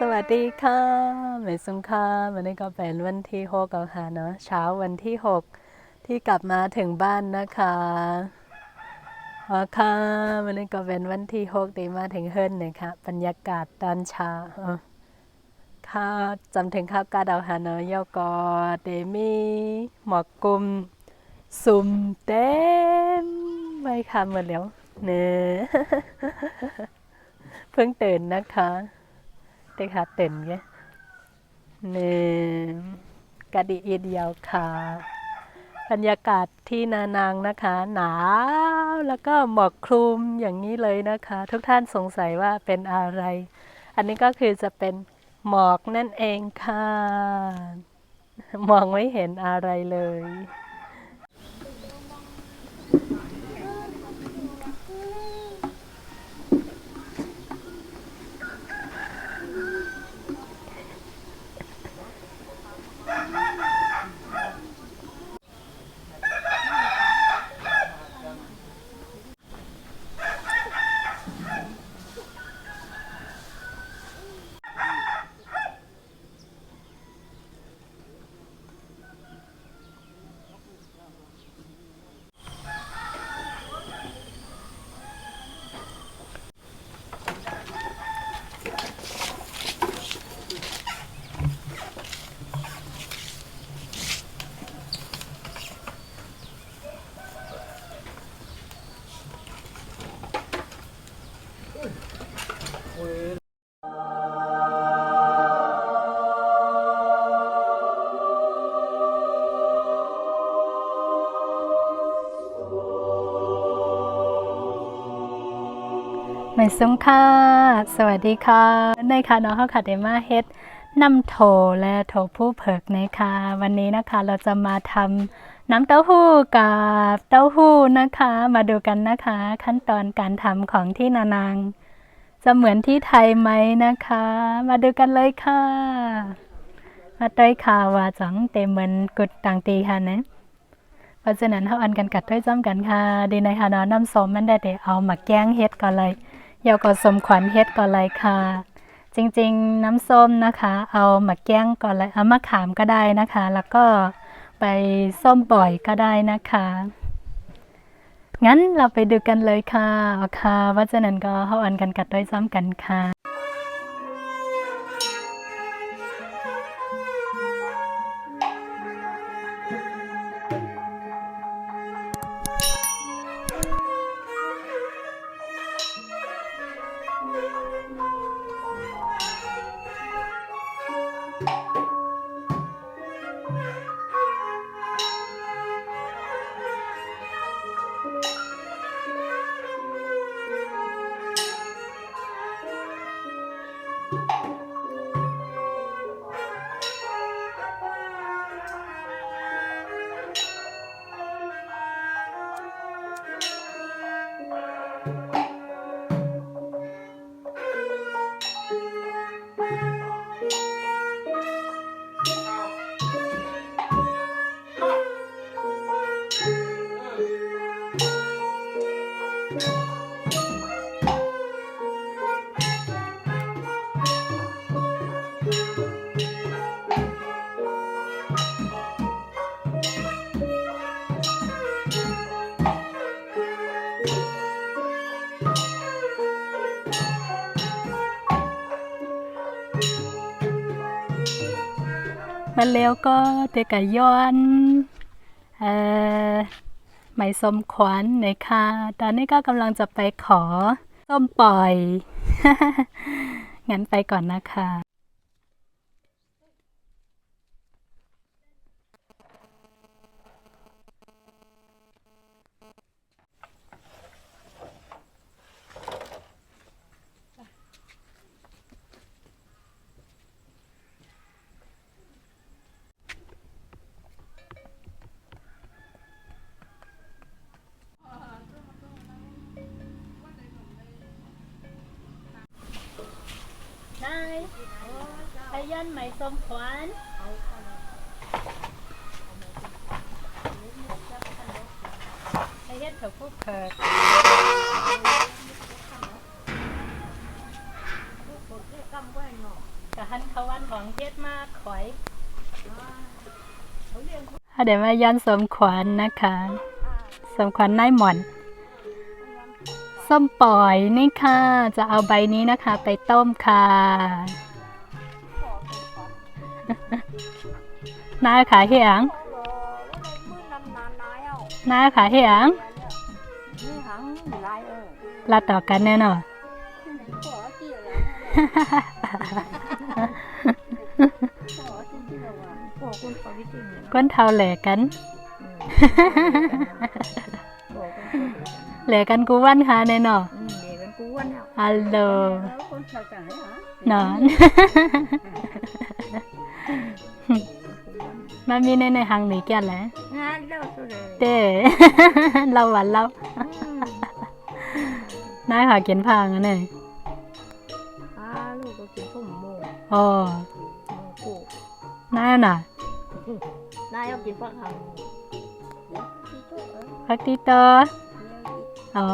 สวัสดีค่ะเมสุงค่ะวันนี้ก็เป็นวันที่หกแล้วค่ะเนาะเช้าวันที่หกที่กลับมาถึงบ้านนะคะอ๋อค่ะวันนี้ก็เป็นวันที่หกที่มาถึงเฮิรนเลยค่ะบรรยากาศตอนเช้าค่ะจำถึงข้าวกาดาวหาเนาะยอกอเดมีหมอกกลุ่มสุ่มเต็มไม่ค่ะหมดแล้วเนื้อเพิ่งตื่นนะคะ เด็กค่ะตื่นไงหนึ่งกระดิอีเดียวค่ะบรรยากาศที่นานางนะคะ หนาวแล้วก็หมอกคลุมอย่างนี้เลยนะคะ ทุกท่านสงสัยว่าเป็นอะไร อันนี้ก็คือจะเป็นหมอกนั่นเองค่ะ มองไม่เห็นอะไรเลย ไม่สงค่ะ สวัสดีค่ะ ในค่ะน้องเขาขัดเดมาเฮ็ดน้ำโถและโถผู้เผิกนะคะ วันนี้นะคะเราจะมาทำน้ำเต้าหู้กับเต้าหู้นะคะ มาดูกันนะคะ ขั้นตอนการทำของที่นานาง จะเหมือนที่ไทยไหมนะคะ มาดูกันเลยค่ะมาต้อยข่าวว่าจังเต็มเหมือนกุดต่างตีค่ะนะเพราะฉะนั้นเฮาอันกันกัดด้วยจ้อมกันค่ะดีในค่ะเนาะน้ำส้มมันได้เดี๋ยวเอามาแกงเฮ็ดก่อนเลยเดี๋ยวก็สมขวัญเฮ็ดก่อนเลยค่ะ จริงๆน้ำส้มนะคะ เอามาแกงก่อนเลยเอามาขามก็ได้นะคะ แล้วก็ไปส้มบ่อยก็ได้นะคะ งั้นเราไปดูกันเลยค่ะค่ะว่าจะนั้นก็เฮาอันกันกัดด้วยซ้ำกันค่ะ มาแล้วก็เด็กกะย้อนเอ่อไม่สมขวัญในค่ะตอนนี้ก็กำลังจะไปขอส้มปล่อย งั้นไปก่อนนะคะ ยันไหมสมขวัญไปเฮ็ดเถาพวกเพิดเขาวันของเฮ็ดมากข่อยเดี๋ยวมาย้อนสมขวัญนะคะ สมขวัญนายหมอนส้มปล่อยนี่ค่ะ จะเอาใบนี้นะคะ ไปต้มค่ะ นายขาเหียงนายขาเหียงลาต่อกันแน่นอนก้นเท้าแหลกกันแหลกกันกูวันค่ะแน่นอนอัลโหลนอน มันมีในในหางหนีแก่แหละเต้เราหวานเรานายขาเขียนพังอันนี้โอ้นายน่ะนายเอากินฟักทองพักติโตอ๋อ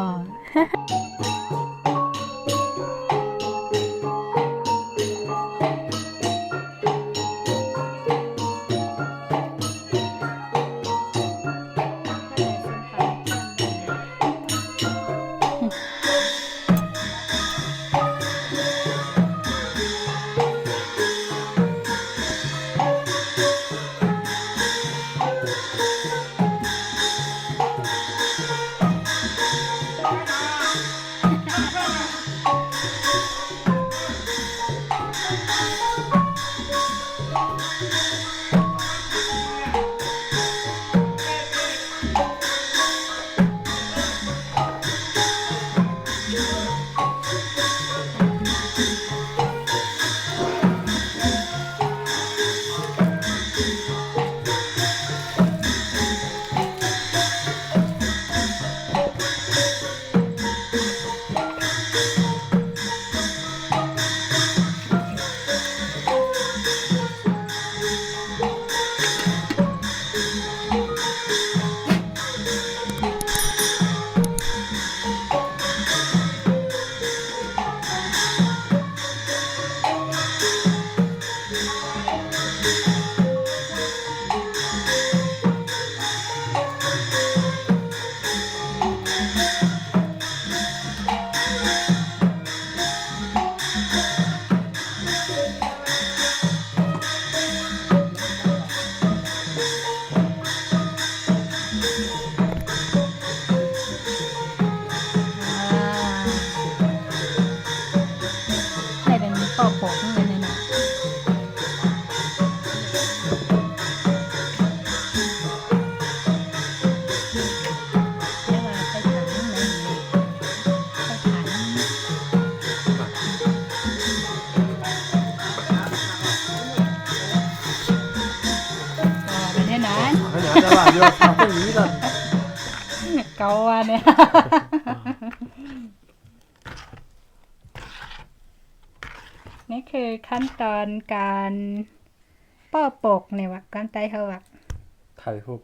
Ja, det var jo snart i den. เกาอะเนี่ยนี่คือขั้นตอนการป้อปกเนี่ยวะการไตเขาอะ Thầy hụt.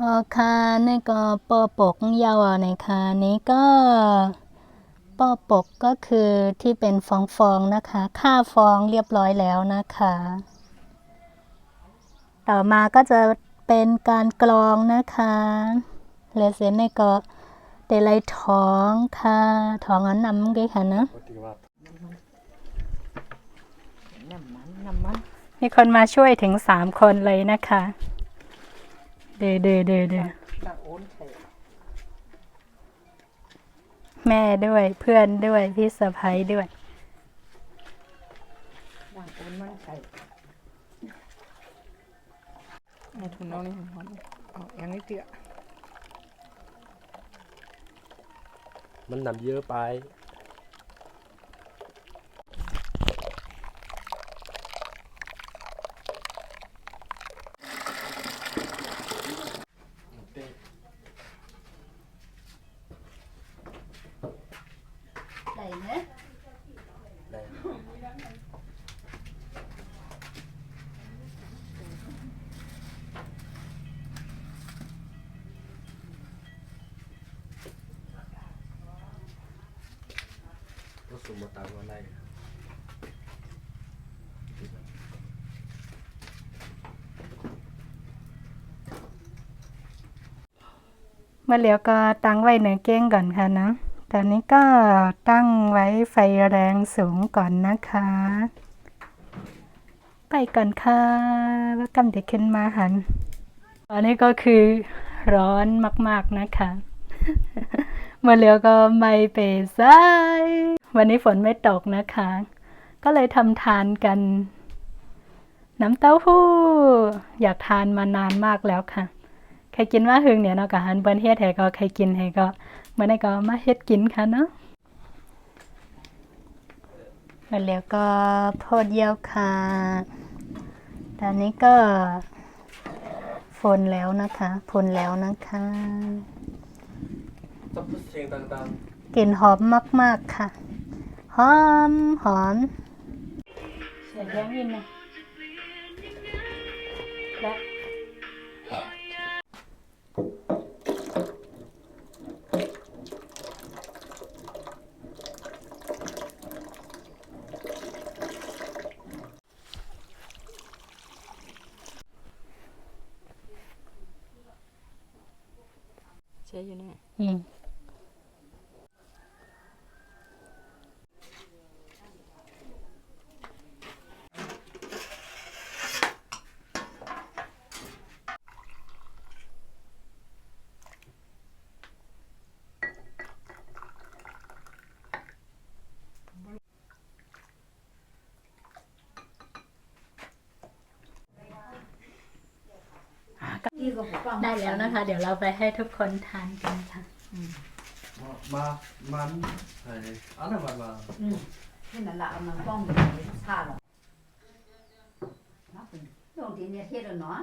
อ๋อค่ะนี่ก็ป้อปกยาวอะนะคะนี่ก็ป้อปกก็คือที่เป็นฟองๆนะคะ ค่าฟองเรียบร้อยแล้วนะคะ ต่อมาก็จะเป็นการกรองนะคะเลเซนนี่ก็เตลัยท้องค่ะท้องอันนำด้วยค่ะนะน้ำมันน้ำมันมีคนมาช่วยถึงสามคนเลยนะคะ เดเดเดเดดักโอนใส่แม่ด้วยเพื่อนด้วยพี่สะพ้ยด้วยดักโอนมัน ใส่ในทุนน้องนี่หอมเอาอยังนี้เตี้ยมันหนำเยอะไป สุมาตังมาไมาแล้วก็ตั้งไว้หนือเก้งก่อนค่ะนะ ตอนนี้ก็ตั้งไว้ไฟแรงสูงก่อนนะคะ ไปก่อนค่ะว่ากำเด็กขึ้นมาหัน อันนี้ก็คือร้อนมากๆนะคะ มาแล้วก็ไม่เปซ้าย วันนี้ฝนไม่ตกนะคะ ก็เลยทำทานกัน น้ำเต้าหู้ อยากทานมานานมากแล้วค่ะ ใครกินว่าหึงเนี่ยเนาะกะหันเปิ้นเฮ็ดให้ก็ใครกินให้ก็เมื่อนี้ก็มาเฮ็ดกินค่ะเนาะแล้วก็โพดเยี่ยวค่ะ ตอนนี้ก็ฝนแล้วนะคะฝนแล้วนะคะจะพูดเสียงดังกลิ่นหอมมาก ๆ ค่ะ หอมหอมเสียงยังยินนะและใช่อยู่เนี่ยอืม ได้แล้วนะคะ เดี๋ยวเราไปให้ทุกคนทานกันค่ะๆมามันไอ้อันนั้นมันมานี่นั่นละเอามันป้องอยู่ในชาหรอกนะเป็นตรงที่เนี่ยเฮ็ดแล้วเนาะ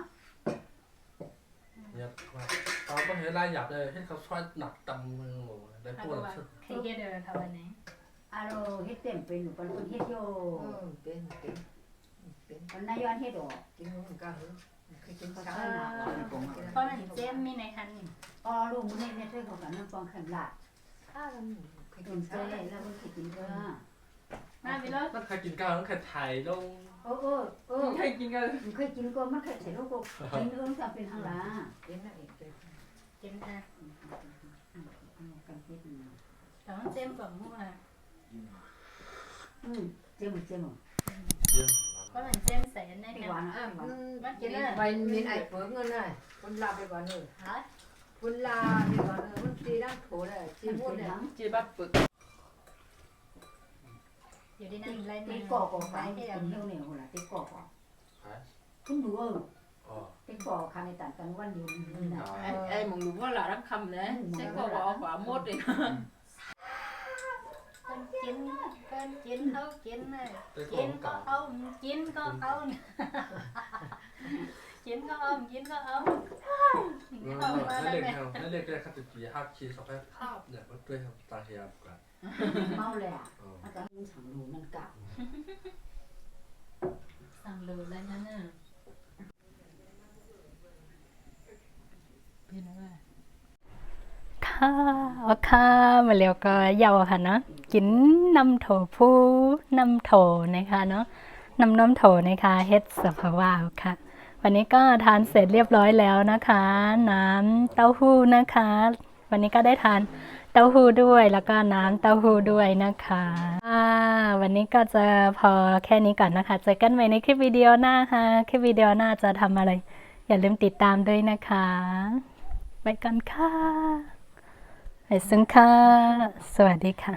เนี่ยมาตอนก็เห็นรายหยับเลยให้เขาช่วยหนักตำมือหมูได้ปวดสุดใครเฮ็ดเดินทำวันนี้อาโรเฮ็ดเต็มเป็นอยู่ปันคนเฮ็ดโยเป็นเป็นเป็นปันนายอนเฮ็ดดอก กินเหมือนกัน เคยกินข้าวหนักว่าเป็นเพราะมันเจมมีในคันนี่อ๋อลูกมื้อนี้เนี่ยใช้เขากันน้ำปองแข็งละข้าวมันเคยโดกินเจ้แล้วมันสิกินเด้อมาไปเลยนั่นใครกินข้าวนั่นใครถ่ายลงเออเออเออเคยกินกันมันเคยกินก็มันเคยใส่ลูกก็กินเอิ้งจำเป็นทางละกินนั่นเองเป็นกินค่ะกันเฮ็ดนะแต่ว่าเจมกับมั่วอืมเจ็บเจมเจม ใส่ในไม่คัหวานนอะอะหวานมันกินไปมีไอ้เปิดเงินเลยคนลาไปก่อนเลยฮะคนลาไปก่อนเลยมันตีด้านโถเลยจีมันมุดเป็นเนี่ยทั้งจีบับปึกอยู่ที่นั่นไรตีกอกออกไปกินเหี่ยวเหนียวล่ะตีกอกออกหายคุณดูเอออ๋อตีกอกคันในต่างกันวันเดียวนี่นะไอ้ไอ้มองดูว่าหลารับคำนะใช่ก็บอกขวาหมดเลยคน กินคนกินเขากินเลยเป็นขกิอนงก็เก่าเอากินก็เอากินก็เอากินก็เอาเออนั่นเด็กเขานั่นเด็กได้ขัดจีห้าคีสองแค่ภาพเนี่ยมันด้วยตาเฮียกันเมาเลยอะอ๋ออาจารย์สั่งดูนั่นกะสั่งรูแล้วนั่นน่ะเป็นอะไร ค่ะเอาค่ะมาแล้วก็เยาวค่ะเนาะกินน้ำโถผู้น้ำโถนะคะเนาะน้ำน้ำโถนะคะเฮ็ดสภาวาวค่ะ วันนี้ก็ทานเสร็จเรียบร้อยแล้วนะคะ น้ำเต้าหู้นะคะ วันนี้ก็ได้ทานเต้าหู้ด้วยแล้วก็น้ำเต้าหู้ด้วยนะคะวันนี้ก็จะพอแค่นี้ก่อนนะคะ เจอกันใหม่ในคลิปวิดีโอหน้าค่ะ คลิปวิดีโอหน้าจะทำอะไร อย่าลืมติดตามด้วยนะคะ ไปกันค่ะ ไปซึ่งค่ะ สวัสดีค่ะ